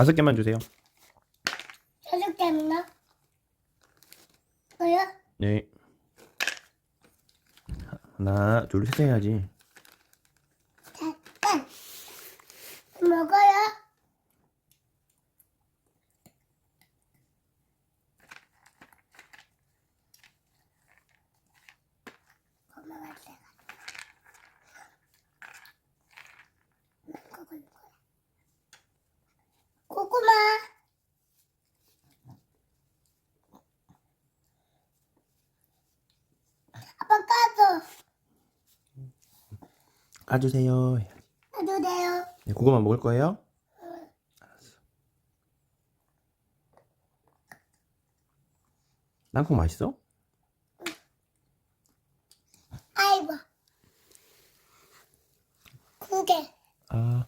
다섯 개만 주세요. 다섯 개 있나? 뭐요? 네. 하나, 둘, 셋 해야지. 잠깐. 먹어요? 고마워, 제가. 먹을 거야. 고구마. 아빠 까줘. 까주세요. 까도 돼요. 네, 그거만 먹을 거예요? 알았어. 땅콩 맛있어? 아이고. 두 개. 아.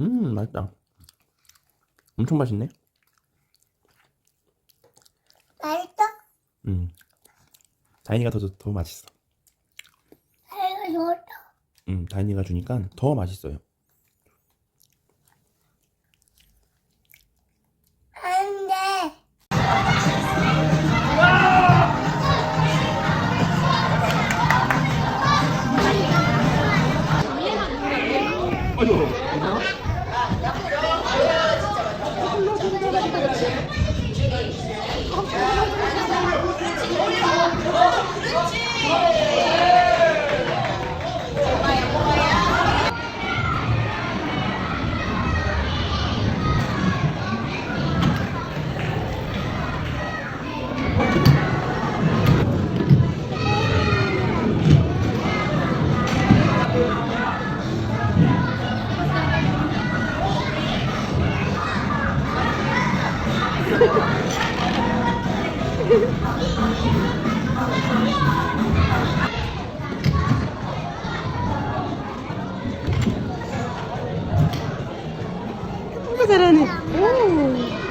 음, 맛있다. 엄청 맛있네. 맛있어? 음. 다인이가 더, 더 맛있어. 아이고, 좋다. 음, 다인이가 주니까 더 맛있어요. Darani. Ooh.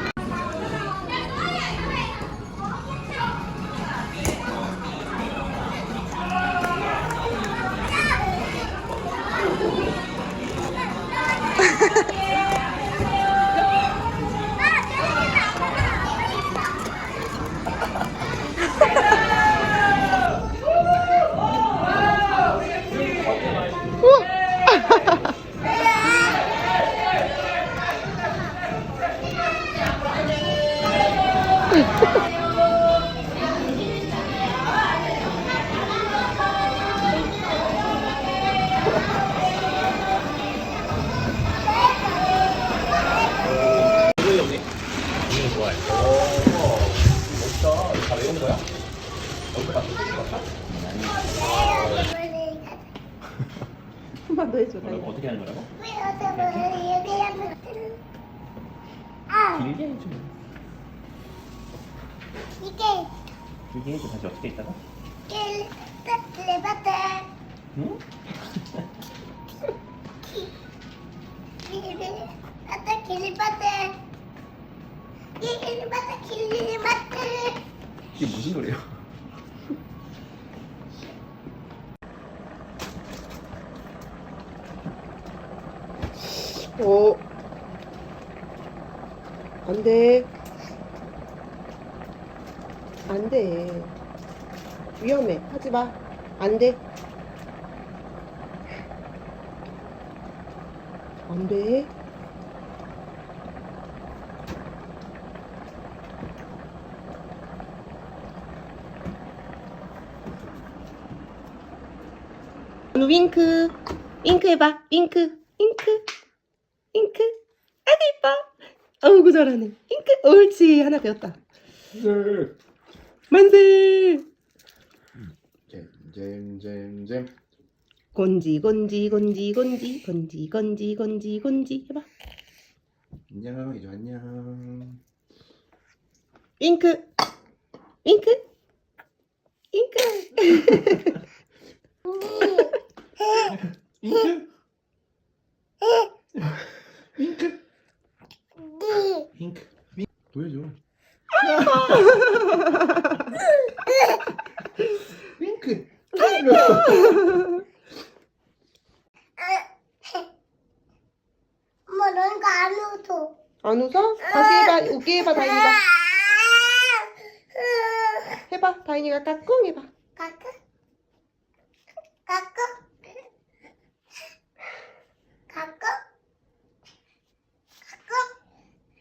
어떻게 하는 거라고? 아, 길게 해줘. 이게 길게 해줘. 다시 어떻게 있다가? 레바트 응? 아따 길바트 길바트 길바트 이게 무슨 노래야? 오. 안 돼. 안 돼. 위험해. 하지 마. 안 돼. 안 돼. 윙크. 윙크 해봐. 윙크. 윙크. 잉크 아주 이뻐 어우구 잘하네 잉크 옳지 하나 배웠다 만세 잼잼잼잼. 곤지 곤지 곤지 곤지 곤지 곤지 곤지 곤지 해봐 안녕, 이제 안녕. 잉크 잉크 잉크 잉크? 잉크? 잉크. 잉크. 보여줘. 윙크. 아빠 안 웃어. 안 웃어? 다시 해봐. 웃게 해봐, 다인이가. 해봐. 다인이가 까꿍 해봐. 까까? 까까? 까까? 까까?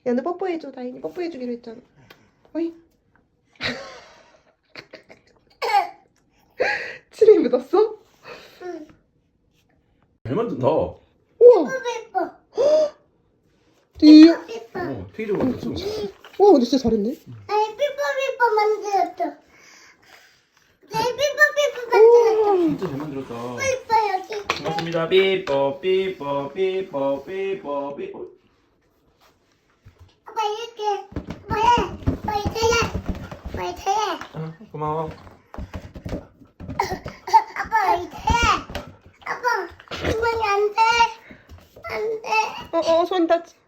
야, 너 뽀뽀해줘, 다인이. 뽀뽀해주기로 했잖아. 어이. 묻었어? 응. 잘 만든다. 우와. 삐뽀 뒤. 삐뽀. 어, 되게 잘 만들었어. 우와, 근데 진짜 잘했네. 아니 삐뽀삐뽀 만들었어. 네 삐뽀삐뽀 만들었어. 우와. 진짜 잘 만들었다. 삐뽀 여기. 고맙습니다. 삐뽀 삐뽀 삐뽀 삐뽀 삐뽀. 아빠 이렇게 뭐해? 뭐 이렇게 뭐 이렇게 아, 고마워. 아빠 이렇게 아빠 그만이 안돼 어, 어, 이거